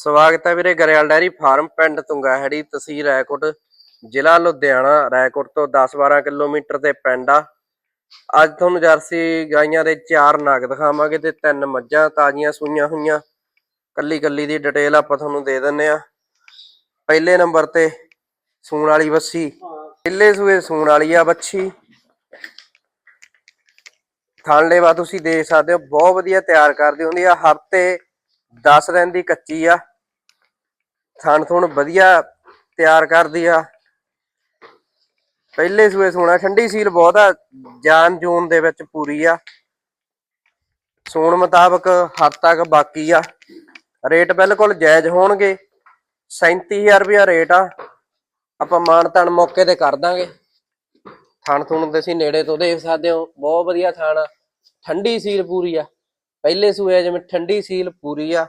ਸਵਾਗਤ ਹੈ ਵੀਰੇ ਗਰੇਵਾਲ ਡੈਰੀ ਫਾਰਮ ਪਿੰਡ ਤੁੰਗਾਹੜੀ, ਤਹਿਸੀਲ ਰਾਏਕੋਟ, ਜ਼ਿਲ੍ਹਾ ਲੁਧਿਆਣਾ, ਰਾਏਕੋਟ ਤੋਂ 10-12 ਕਿਲੋਮੀਟਰ ਤੇ ਪਿੰਡ ਆ। ਅੱਜ ਤੁਹਾਨੂੰ ਜਰਸੀ ਗਾਈਆਂ ਦੇ ਚਾਰ ਨਗ ਦਿਖਾਵਾਂਗੇ ਤੇ ਤਿੰਨ ਮੱਝਾਂ ਤਾਜ਼ੀਆਂ ਸੂਈਆਂ ਹੋਈਆਂ। ਕੱਲੀ ਕੱਲੀ ਦੀ ਡਿਟੇਲ ਆਪਾਂ ਤੁਹਾਨੂੰ ਦੇ ਦਿੰਨੇ ਆ। ਪਹਿਲੇ ਨੰਬਰ ਤੇ ਸੂਣ ਵਾਲੀ ਬੱਸੀ ਪਹਿਲੇ ਸੂਏ ਸੂਣ ਵਾਲੀ ਆ ਵੱਛੀ। ਥਾਂਲੇਵਾ ਤੁਸੀਂ ਦੇਖ ਸਕਦੇ ਹੋ, ਬਹੁਤ ਵਧੀਆ ਤਿਆਰ ਕਰਦੀ ਹੁੰਦੀ ਆ। ਹਫ਼ਤੇ 10 ਦਿਨ ਦੀ ਕੱਚੀ ਆ। ਥਣ ਥੁਣ ਵਧੀਆ ਤਿਆਰ ਕਰਦੀ ਆ। ਪਹਿਲੇ ਸੂਏ ਸੋਣਾ, ਠੰਡੀ ਸੀਲ ਬਹੁਤ ਆ, ਜਾਨ ਜੂਨ ਦੇ ਵਿੱਚ ਪੂਰੀ ਆ। ਸੂਣ ਮੁਤਾਬਕ ਹੱਦ ਤੱਕ ਬਾਕੀ ਆ। ਰੇਟ ਬਿਲਕੁਲ ਜਾਇਜ਼ ਹੋਣਗੇ। 37000 ਰੁਪਇਆ ਰੇਟ ਆ। ਆਪਾਂ ਮਾਣ ਤਾਣ ਮੌਕੇ ਤੇ ਕਰ ਦਾਂਗੇ। ਥਣ ਥੁਣ ਤੁਸੀਂ ਨੇੜੇ ਤੋਂ ਦੇਖ ਸਕਦੇ ਹੋ, ਬਹੁਤ ਵਧੀਆ ਥਾਣ ਆ। ਠੰਡੀ ਸੀਲ ਪੂਰੀ ਆ। ਪਹਿਲੇ ਸੂਏ ਜਿਵੇਂ ਠੰਡੀ ਸੀਲ ਪੂਰੀ ਆ।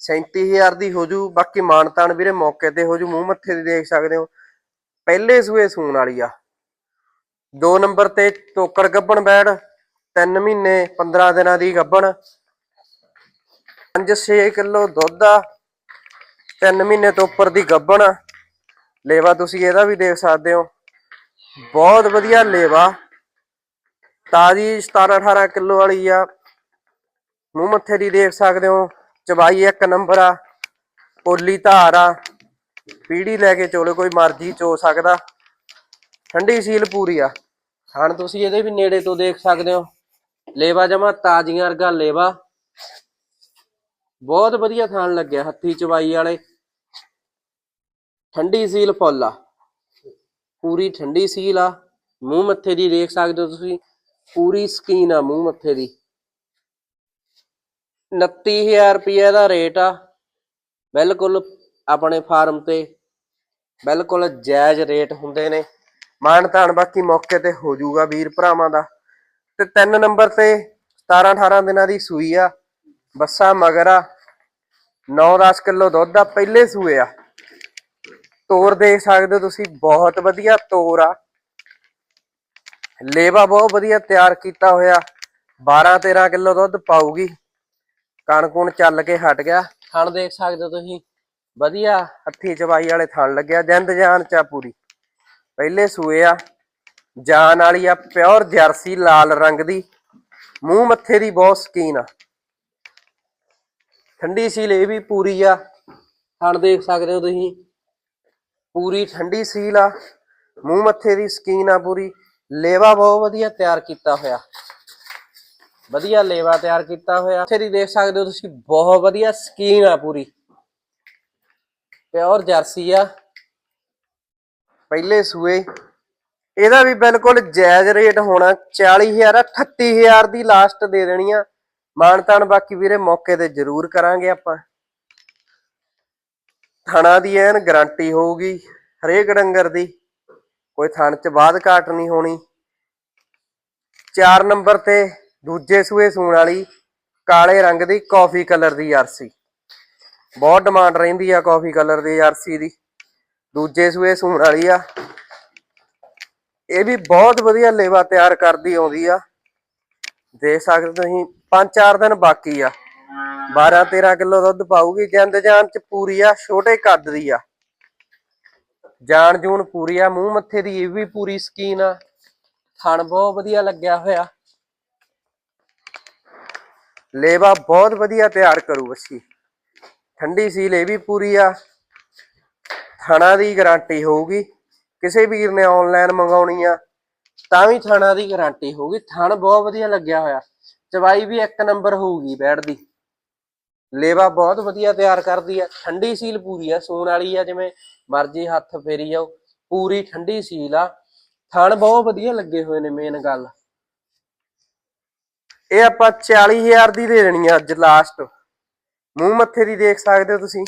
37000 ਦੀ ਹੋ ਜੂ ਬਾਕੀ ਮਾਣ ਤਾਣ ਵੀਰੇ ਮੌਕੇ ਤੇ ਹੋ ਜੂ ਮੂੰਹ ਮੱਥੇ ਦੀ ਦੇਖ ਸਕਦੇ ਹੋ। ਪਹਿਲੇ ਸੂਏ ਸੂਣ ਵਾਲੀ ਆ। ਦੋ ਨੰਬਰ ਤੇ ਟੋਕਰ ਗੱਬਣ ਬੈੜ 3 ਮਹੀਨੇ 15 ਦਿਨਾਂ ਦੀ ਗੱਬਣ। 5-6 ਕਿਲੋ ਦੁੱਧ ਆ 3 ਮਹੀਨੇ ਤੋਂ ਉੱਪਰ ਦੀ ਗੱਬਣ। ਲੇਵਾ ਤੁਸੀਂ ਇਹਦਾ ਵੀ ਦੇਖ ਸਕਦੇ ਹੋ। ਬਹੁਤ ਵਧੀਆ ਲੇਵਾ। ਤਾਜੀ 17-18 ਕਿਲੋ ਵਾਲੀ ਆ। ਮੂੰਹ ਮੱਥੇ ਦੀ ਦੇਖ ਸਕਦੇ ਹੋ। ਚਬਾਈ ਇੱਕ ਨੰਬਰ ਆ, ਪੋਲੀ ਧਾਰ ਆ। ਪੀੜੀ ਲੈ ਕੇ ਚੋਲੇ, ਕੋਈ ਮਰਜ਼ੀ ਚੋ ਸਕਦਾ। ਠੰਡੀ ਸੀਲ ਪੂਰੀ ਆ। ਖਾਣ ਤੁਸੀਂ ਇਹਦੇ ਵੀ ਨੇੜੇ ਤੋਂ ਦੇਖ ਸਕਦੇ ਹੋ। ਲੇਵਾ ਜਮਾ ਤਾਜ਼ੀਆਂ ਵਰਗਾ ਲੇਵਾ। ਬਹੁਤ ਵਧੀਆ ਖਾਣ ਲੱਗਿਆ ਹੱਥੀ ਚਵਾਈ ਵਾਲੇ। ਠੰਡੀ ਸੀਲ ਫੁੱਲ ਆ। ਪੂਰੀ ਠੰਡੀ ਸੀਲ ਆ। ਮੂੰਹ ਮੱਥੇ ਦੀ ਦੇਖ ਸਕਦੇ ਹੋ ਤੁਸੀਂ। ਪੂਰੀ ਸਕੀਨ ਆ ਮੂੰਹ ਮੱਥੇ ਦੀ। 29000 ਰੁਪਏ ਦਾ ਰੇਟ ਆ। ਬਿਲਕੁਲ ਆਪਣੇ ਫਾਰਮ ਤੇ ਬਿਲਕੁਲ ਜਾਇਜ਼ ਰੇਟ ਹੁੰਦੇ ਨੇ। ਮਾਣ ਤਾਣ ਬਾਕੀ ਮੌਕੇ ਤੇ ਹੋ ਜਾਊਗਾ ਵੀਰ ਭਰਾਵਾਂ ਦਾ। ਤੇ ਤਿੰਨ ਨੰਬਰ ਤੇ 17 18 ਦਿਨਾਂ ਦੀ ਸੂਈ ਆ। ਬੱਸਾ ਮਗਰ ਆ। 9-10 ਕਿਲੋ ਦੁੱਧ ਆ, ਪਹਿਲੇ ਸੂਏ ਆ। ਤੋਰ ਦੇਖ ਸਕਦੇ ਹੋ ਤੁਸੀਂ, ਬਹੁਤ ਵਧੀਆ ਤੋਰ ਆ। ਲੇਵਾ ਬਹੁਤ ਵਧੀਆ ਤਿਆਰ ਕੀਤਾ ਹੋਇਆ। 12-13 ਕਿਲੋ ਦੁੱਧ ਪਾਊਗੀ। ਕਣਕੁਣ ਚੱਲ ਕੇ ਹਟ ਗਿਆ। ਥਣ ਦੇਖ ਸਕਦੇ ਹੋ ਤੁਸੀਂ। ਵਧੀਆ। ਹੱਥੀ ਚਵਾਈ ਵਾਲੇ ਥਣ ਲੱਗਿਆ ਜਿੰਦ ਜਾਨ ਚਾ ਪੂਰੀ। ਪਹਿਲੇ ਸੂਏ ਆ ਜਾਨ ਵਾਲੀ ਆ ਪਿਓਰ ਜਰਸੀ ਲਾਲ ਰੰਗ ਦੀ। ਮੂੰਹ ਮੱਥੇ ਦੀ ਬਹੁਤ ਸਕੀਨ ਆ। ਠੰਡੀ ਸੀਲ ਇਹ ਵੀ ਪੂਰੀ ਆ। ਥਣ ਦੇਖ ਸਕਦੇ ਹੋ ਤੁਸੀਂ। ਪੂਰੀ ਠੰਡੀ ਸੀਲ ਆ। ਮੂੰਹ ਮੱਥੇ ਦੀ ਸਕੀਨ ਆ ਪੂਰੀ। ਲੇਵਾ ਬਹੁਤ ਵਧੀਆ ਤਿਆਰ ਕੀਤਾ ਹੋਇਆ। ਵਧੀਆ ਲੇਵਾ ਤਿਆਰ ਕੀਤਾ ਹੋਇਆ। ਇੱਥੇ ਦੀ ਦੇਖ ਸਕਦੇ ਹੋ ਤੁਸੀਂ, ਬਹੁਤ ਵਧੀਆ ਸਕੀਨ ਆ ਪੂਰੀ। ਪਿਓਰ ਜਰਸੀ ਆ। ਪਹਿਲੇ ਸੂਏ। ਇਹਦਾ ਵੀ ਬਿਲਕੁਲ ਜਾਇਜ਼ ਰੇਟ ਹੋਣਾ 40000 38000 ਦੀ ਲਾਸਟ ਦੇ ਦੇਣੀ ਆ। ਮਾਨਤਾਨ ਬਾਕੀ ਵੀਰੇ ਮੌਕੇ ਤੇ ਜ਼ਰੂਰ ਕਰਾਂਗੇ ਆਪਾਂ। ਥਣਾ ਦੀ ਐਨ ਗਾਰੰਟੀ ਹੋਊਗੀ, ਹਰੇਕ ਡੰਗਰ ਦੀ। ਕੋਈ ਥਣ ਚ ਬਾਅਦ ਘਾਟ ਨਹੀਂ ਹੋਣੀ। 4 ਨੰਬਰ ਤੇ ਦੂਜੇ ਸੂਏ ਸੂਣ ਵਾਲੀ ਕਾਲੇ ਰੰਗ ਦੀ ਕਾਫੀ ਕਲਰ ਦੀ ਜਰਸੀ ਬਹੁਤ ਡਿਮਾਂਡ ਰਹਿੰਦੀ ਆ ਕਾਫੀ ਕਲਰ ਦੀ ਜਰਸੀ ਦੀ। ਦੂਜੇ ਸੂਏ ਸੂਣ ਵਾਲੀ ਆ। ਇਹ ਵੀ ਬਹੁਤ ਵਧੀਆ ਲੇਵਾ ਤਿਆਰ ਕਰਦੀ ਆਉਂਦੀ ਆ। ਦੇਖ ਸਕਦੇ ਤੁਸੀਂ 5-4 ਦਿਨ ਬਾਕੀ ਆ। 12-13 ਕਿਲੋ ਦੁੱਧ ਪਾਊਗੀ, ਜਿੰਦ ਜਾਨ ਚ ਪੂਰੀ ਆ, ਛੋਟੇ ਕੱਦ ਦੀ ਆ। ਜਾਨ ਜੂਨ ਪੂਰੀ ਆ ਮੂੰਹ ਮੱਥੇ ਦੀ ਇਹ ਵੀ ਪੂਰੀ ਸਕੀਨ ਆ। ਥਣ ਬਹੁਤ ਵਧੀਆ ਲੱਗਿਆ ਹੋਇਆ। ਲੇਵਾ ਬਹੁਤ ਵਧੀਆ ਤਿਆਰ ਕਰੂ ਬੱਚੀ ਠੰਡੀ ਸੀਲ ਇਹ ਵੀ ਪੂਰੀ ਆ। ਥਾਣਾ ਦੀ ਗਾਰੰਟੀ ਹੋਊਗੀ। ਕਿਸੇ ਵੀਰ ਨੇ ਆਨਲਾਈਨ ਮੰਗਾਉਣੀ ਆ, ਤਾਂ ਵੀ ਥਾਣਾ ਦੀ ਗਾਰੰਟੀ ਹੋਊਗੀ। ਥਣ ਬਹੁਤ ਵਧੀਆ ਲੱਗਿਆ ਹੋਇਆ। ਚਵਾਈ ਵੀ ਇੱਕ ਨੰਬਰ ਹੋਊਗੀ ਬੈੜ ਦੀ ਲੇਵਾ ਬਹੁਤ ਵਧੀਆ ਤਿਆਰ ਕਰਦੀ ਆ। ਠੰਡੀ ਸੀਲ ਪੂਰੀ ਆ। ਸੂਣ ਵਾਲੀ ਆ, ਜਿਵੇਂ ਮਰਜ਼ੀ ਹੱਥ ਫੇਰੀ ਜਾਓ। ਪੂਰੀ ਠੰਡੀ ਸੀਲ ਆ। ਥਣ ਬਹੁਤ ਵਧੀਆ ਲੱਗੇ ਹੋਏ ਨੇ ਮੇਨ ਗੱਲ। ਇਹ ਆਪਾਂ 40000 ਦੀ ਦੇ ਦੇਣੀ ਆ ਅੱਜ ਲਾਸਟ ਮੂੰਹ ਮੱਥੇ ਦੀ ਦੇਖ ਸਕਦੇ ਹੋ ਤੁਸੀਂ।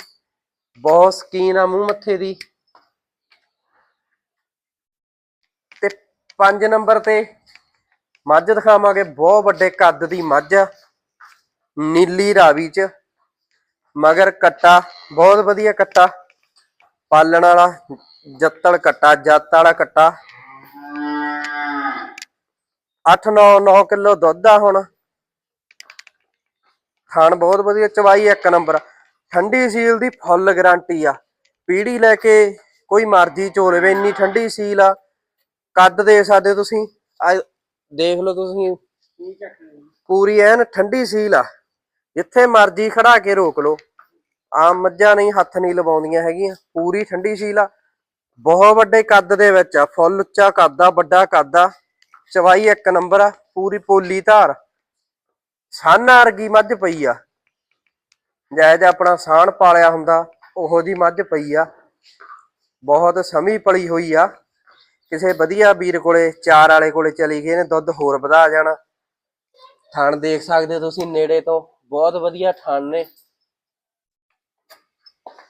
ਬਹੁਤ ਸਕੀਨ ਆ ਮੂੰਹ ਮੱਥੇ ਦੀ। ਤੇ 5 ਨੰਬਰ ਤੇ ਮੱਝ ਦਿਖਾਵਾਂਗੇ, ਬਹੁਤ ਵੱਡੇ ਕੱਦ ਦੀ ਮੱਝ ਆ, ਨੀਲੀ ਰਾਵੀ ਚ, ਮਗਰ ਕੱਟਾ, ਬਹੁਤ ਵਧੀਆ ਕੱਟਾ। ਪਾਲਣ ਵਾਲਾ, ਜੱਤਲ ਕੱਟਾ, ਜੱਤ ਵਾਲਾ ਕੱਟਾ। 8-9 9 ਕਿਲੋ ਦੁੱਧ ਆ ਹੁਣ। ਖਾਣ ਬਹੁਤ ਵਧੀਆ, ਚਵਾਈ ਇੱਕ ਨੰਬਰ। ਠੰਡੀ ਸੀਲ ਦੀ ਫੁੱਲ ਗਾਰੰਟੀ ਆ। ਪੀੜੀ ਲੈ ਕੇ ਕੋਈ ਮਰਜ਼ੀ ਚੋਲਵੇ ਇੰਨੀ ਠੰਡੀ ਸੀਲ ਆ। ਕੱਦ ਦੇ ਸਕਦੇ ਤੁਸੀਂ। ਆ, ਦੇਖ ਲਓ ਤੁਸੀਂ। ਪੂਰੀ ਐਨ ਠੰਡੀ ਸੀਲ ਆ। ਜਿੱਥੇ ਮਰਜ਼ੀ ਖੜਾ ਕੇ ਰੋਕ ਲਓ। ਆਮ ਮੱਝਾਂ ਨਹੀਂ, ਹੱਥ ਨਹੀਂ ਲਵਾਉਂਦੀਆਂ ਹੈਗੀਆਂ। ਪੂਰੀ ਠੰਡੀ ਸੀਲ ਆ। ਬਹੁਤ ਵੱਡੇ ਕੱਦ ਦੇ ਵਿੱਚ ਆ। ਫੁੱਲ ਉੱਚਾ ਕੱਦ ਆ, ਵੱਡਾ ਕੱਦ ਆ। ਚਵਾਈ ਇੱਕ ਨੰਬਰ ਆ, ਪੂਰੀ ਪੋਲੀ ਧਾਰ। ਸੰਨ ਅਰਗੀ ਮੱਝ ਪਈ ਆ। ਜਾਇਜ਼ ਆਪਣਾ ਸਾਣ ਪਾਲਿਆ ਹੁੰਦਾ ਉਹੋ ਜੀ ਮੱਝ ਪਈ ਆ। ਬਹੁਤ ਸਮੀ ਪਲੀ ਹੋਈ ਆ। ਕਿਸੇ ਵਧੀਆ ਵੀਰ ਕੋਲੇ, ਚਾਰ ਵਾਲੇ ਕੋਲੇ ਚਲੀ ਗਏ ਨੇ, ਦੁੱਧ ਹੋਰ ਵਧਾ ਜਾਣਾ। ਥਣ ਦੇਖ ਸਕਦੇ ਹੋ ਤੁਸੀਂ ਨੇੜੇ ਤੋਂ, ਬਹੁਤ ਵਧੀਆ ਥਣ ਨੇ।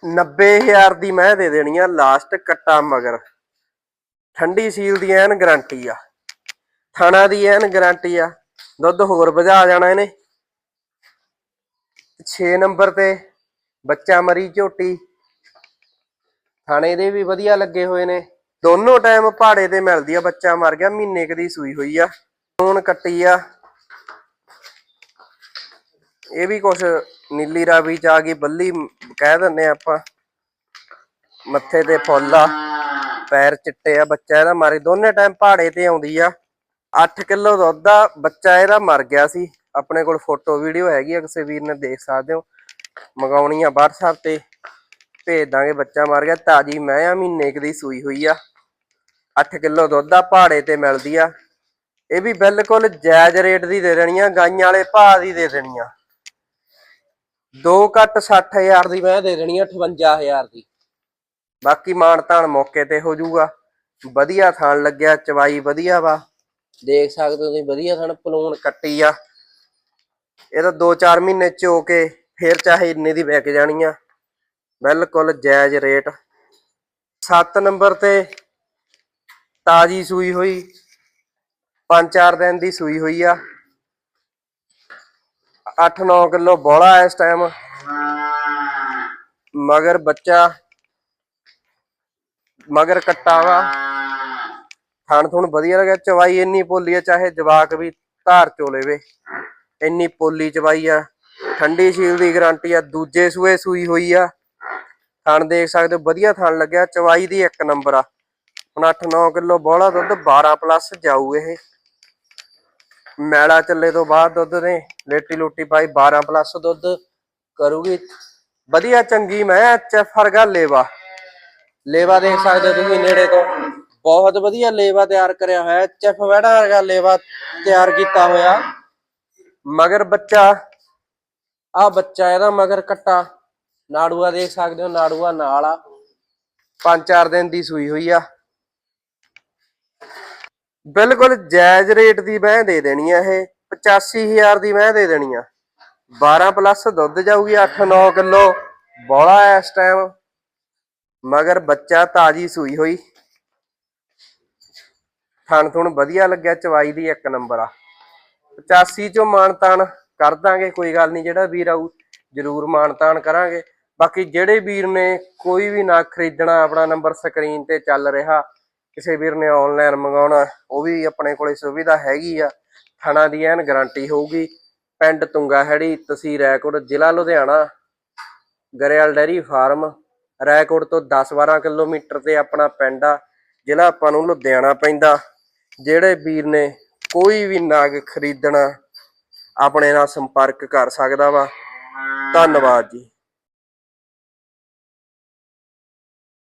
90000 ਦੀ ਮੈਂ ਦੇ ਦੇਣੀ ਆ ਲਾਸਟ ਕੱਟਾ ਮਗਰ। ਠੰਡੀ ਸੀਲ ਦੀ ਐਨ ਗਾਰੰਟੀ ਆ। ਥਾਣਾ ਦੀ ਐਨ ਗਾਰੰਟੀ ਆ। ਦੁੱਧ ਹੋਰ ਵਧਾ ਜਾਣਾ ਇਹਨੇ। 6 ਨੰਬਰ ਤੇ ਬੱਚਾ ਮਰੀ ਝੋਟੀ। ਥਾਣੇ ਦੇ ਵੀ ਵਧੀਆ ਲੱਗੇ ਹੋਏ ਨੇ। ਦੋਨੋਂ ਟਾਈਮ ਪਹਾੜੇ ਤੇ ਮਿਲਦੀ ਆ, ਬੱਚਾ ਮਰ ਗਿਆ, ਮਹੀਨੇ ਕਦੀ ਸੂਈ ਹੋਈ ਆ। ਹੁਣ ਕੱਟੀ ਆ। ਇਹ ਵੀ ਕੁਛ ਨੀਲੀ ਰਾਵੀ ਚ ਆ ਗਈ, ਬੱਲੀ ਕਹਿ ਦਿੰਨੇ ਆ ਆਪਾਂ। ਮੱਥੇ ਤੇ ਫੁੱਲ ਆ, ਪੈਰ ਚਿੱਟੇ ਆ, ਬੱਚਾ ਇਹਦਾ ਮਾਰੇ ਦੋਨੇ ਟਾਈਮ ਪਹਾੜੇ ਤੇ ਆਉਂਦੀ ਆ। 8 ਕਿਲੋ ਦੁੱਧ ਆ ਬੱਚਾ ਇਹਦਾ ਮਰ ਗਿਆ ਸੀ। ਆਪਣੇ ਕੋਲ ਫੋਟੋ, ਵੀਡੀਓ ਹੈਗੀ ਆ, ਕਿਸੇ ਵੀਰ ਨੇ ਦੇਖ ਸਕਦੇ ਹੋ। ਮੰਗਾਉਣੀ ਆ WhatsApp ਤੇ। ਭੇਜ ਦਾਂਗੇ, ਬੱਚਾ ਮਰ ਗਿਆ। ਤਾਜੀ ਮੈਂ ਆ, ਮਹੀਨੇ ਕੁ ਦੀ ਸੂਈ ਹੋਈ ਆ। 8 ਕਿਲੋ ਦੁੱਧ ਆ ਪਹਾੜੇ ਤੇ ਮਿਲਦੀ ਆ। ਇਹ ਵੀ ਬਿਲਕੁਲ ਜਾਇਜ਼ ਰੇਟ ਦੀ ਦੇ ਦੇਣੀ ਆ, ਗਾਈਆਂ ਵਾਲੇ ਭਾਅ ਦੀ ਦੇ ਦੇਣੀ ਆ। 2 ਘੱਟ 60000 ਦੀ ਮੈਂ ਦੇ ਦੇਣੀ ਆ 58000 ਦੀ। ਬਾਕੀ ਮਾਣ ਤਾਣ ਮੌਕੇ ਤੇ ਹੋ ਜਾਊਗਾ। ਵਧੀਆ ਥਾਣ ਲੱਗਿਆ, ਚਵਾਈ ਵਧੀਆ ਵਾ। ਦੇਖ ਸਕਦੇ ਹੋ ਤੁਸੀਂ, ਵਧੀਆ ਥਣ ਪਲੂਣ ਕੱਟੀ ਆ। ਇਹ ਤਾਂ 2-4 ਮਹੀਨੇ ਚੋ ਕੇ ਫੇਰ ਚਾਹੇ ਇੰਨੇ ਦੀ ਵਿਕ ਜਾਣੀ ਆ। ਬਿਲਕੁਲ ਜਾਇਜ਼ ਰੇਟ। 7 ਨੰਬਰ ਤੇ ਤਾਜੀ ਸੂਈ ਹੋਈ। 5-4 ਦਿਨ ਦੀ ਸੂਈ ਹੋਈ ਆ। 8-9 ਕਿਲੋ ਬੋਲਾ ਇਸ ਟਾਈਮ ਮਗਰ ਬੱਚਾ, ਮਗਰ ਕੱਟਾ ਵਾ। ਥਣ ਥੁਣ ਵਧੀਆ ਲੱਗਿਆ, ਚਵਾਈ ਇੰਨੀ ਪੋਲੀ ਆ, ਚਾਹੇ ਜਵਾਕ ਵੀ ਧਾਰ ਚੋਲੇ ਵੇ ਇੰਨੀ ਪੋਲੀ ਚਵਾਈ ਆ, ਠੰਡੀ ਸ਼ੀਲ ਦੀ ਗਾਰੰਟੀ ਆ, ਦੂਜੇ ਸੂਏ ਸੂਈ ਹੋਈ ਆ। ਥਣ ਦੇਖ ਸਕਦੇ ਹੋ, ਵਧੀਆ ਥਣ ਲੱਗਿਆ, ਚਵਾਈ ਦੀ ਇੱਕ ਨੰਬਰ ਆ। ਹੁਣ 8-9 ਕਿਲੋ ਬੋਲਾ ਦੁੱਧ 12 ਪਲੱਸ ਜਾਊ ਇਹ। ਮੈਲਾ ਚੱਲੇ ਤੋਂ ਬਾਅਦ ਦੁੱਧ ਨੇ ਲੇਟੀ ਲੂਟੀ ਪਾਈ 12 ਪਲੱਸ ਦੁੱਧ ਕਰੂਗੀ। ਵਧੀਆ ਚੰਗੀ ਮੈਂ ਐਚਐਫ ਫਰਗਾ ਲੇਵਾ। ਲੇਵਾ ਦੇਖ ਸਕਦੇ ਹੋ ਤੁਸੀਂ ਨੇੜੇ ਤੋਂ। ਬਹੁਤ ਵਧੀਆ ਲੇਵਾ ਤਿਆਰ ਕਰਿਆ ਹੋਇਆ ਐਚਐਫ ਵੜਾ ਵਰਗਾ ਲੇਵਾ ਤਿਆਰ ਕੀਤਾ ਹੋਇਆ। ਮਗਰ ਬੱਚਾ, ਆ ਬੱਚਾ ਇਹਦਾ ਮਗਰ ਕੱਟਾ। ਨਾੜੂਆ ਦੇਖ ਸਕਦੇ ਹੋ, ਨਾੜੂਆ ਨਾਲ ਆ। ਪੰਜ ਚਾਰ ਦਿਨ ਦੀ ਸੂਈ ਹੋਈ ਆ। ਬਿਲਕੁਲ ਜਾਇਜ਼ ਰੇਟ ਦੀ ਮੈਂ ਦੇ ਦੇਣੀ ਆ ਇਹ। 85000 ਦੀ ਮੈਂ ਦੇ ਦੇਣੀ ਆ। 12 ਪਲੱਸ ਦੁੱਧ ਜਾਊਗੀ 8-9 ਕਿਲੋ। ਬੋਲਾ ਇਸ ਟਾਈਮ ਮਗਰ ਬੱਚਾ ਤਾਜੀ ਸੂਈ ਹੋਈ। ਥਣ ਥੁਣ ਵਧੀਆ ਲੱਗਿਆ, ਚਵਾਈ ਦੀ ਇੱਕ ਨੰਬਰ ਆ। 85 ਚੋਂ ਮਾਨਤਾਨ ਕਰ ਦਾਂਗੇ, ਕੋਈ ਗੱਲ ਨਹੀਂ, ਜਿਹੜਾ ਵੀਰ ਆਊ ਜਰੂਰ ਮਾਨਤਾਨ ਕਰਾਂਗੇ। ਬਾਕੀ ਜਿਹੜੇ ਵੀਰ ਨੇ ਕੋਈ ਵੀ ਨਾ ਖਰੀਦਣਾ, ਆਪਣਾ ਨੰਬਰ ਸਕਰੀਨ ਤੇ ਚੱਲ ਰਿਹਾ, ਕਿਸੇ ਵੀਰ ਨੇ ਆਨਲਾਈਨ ਮੰਗਾਉਣਾ, ਉਹ ਵੀ ਆਪਣੇ ਕੋਲੇ ਸੁਵਿਧਾ ਹੈਗੀ ਆ। ਥਣਾ ਦੀ ਐਨ ਗਾਰੰਟੀ ਹੋਊਗੀ। ਪਿੰਡ ਤੁੰਗਾ ਹੈੜੀ ਤਹਿਸੀਲ ਰੈਕੋਟ ਜ਼ਿਲ੍ਹਾ ਲੁਧਿਆਣਾ, ਗਰੇਵਾਲ ਡੈਰੀ ਫਾਰਮ। ਰੈਕੋਟ ਤੋਂ 10-12 ਕਿਲੋਮੀਟਰ ਤੇ ਆਪਣਾ ਪਿੰਡ ਆ। ਜ਼ਿਲ੍ਹਾ ਆਪਾਂ ਨੂੰ ਲੁਧਿਆਣਾ ਪੈਂਦਾ। ਜਿਹੜੇ ਵੀਰ ਨੇ ਕੋਈ ਵੀ ਨਾਗ ਖਰੀਦਣਾ ਆਪਣੇ ਨਾਲ ਸੰਪਰਕ ਕਰ ਸਕਦਾ ਵਾ। ਧੰਨਵਾਦ ਜੀ।